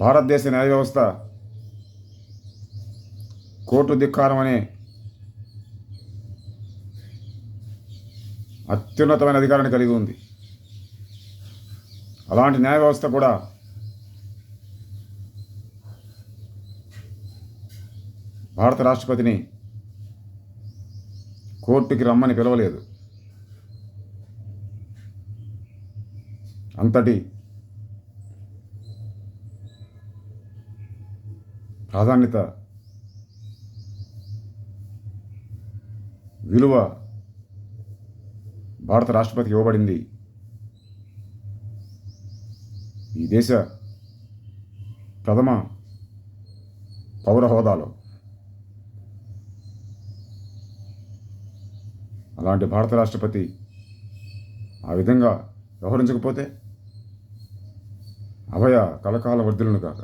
భారతదేశ న్యాయ వ్యవస్థ కోర్టు ధిక్కారం అనే అత్యున్నతమైన అధికారాన్ని కలిగి ఉంది. అలాంటి న్యాయ వ్యవస్థ కూడా భారత రాష్ట్రపతిని కోర్టుకి రమ్మని పిలవలేదు. అంతటి ప్రాధాన్యత విలువ భారత రాష్ట్రపతికి ఇవ్వబడింది. ఈ దేశ ప్రథమ పౌర హోదాలో అలాంటి భారత రాష్ట్రపతి ఆ విధంగా వ్యవహరించకపోతే అభయ కలకాల వర్ధులను కాక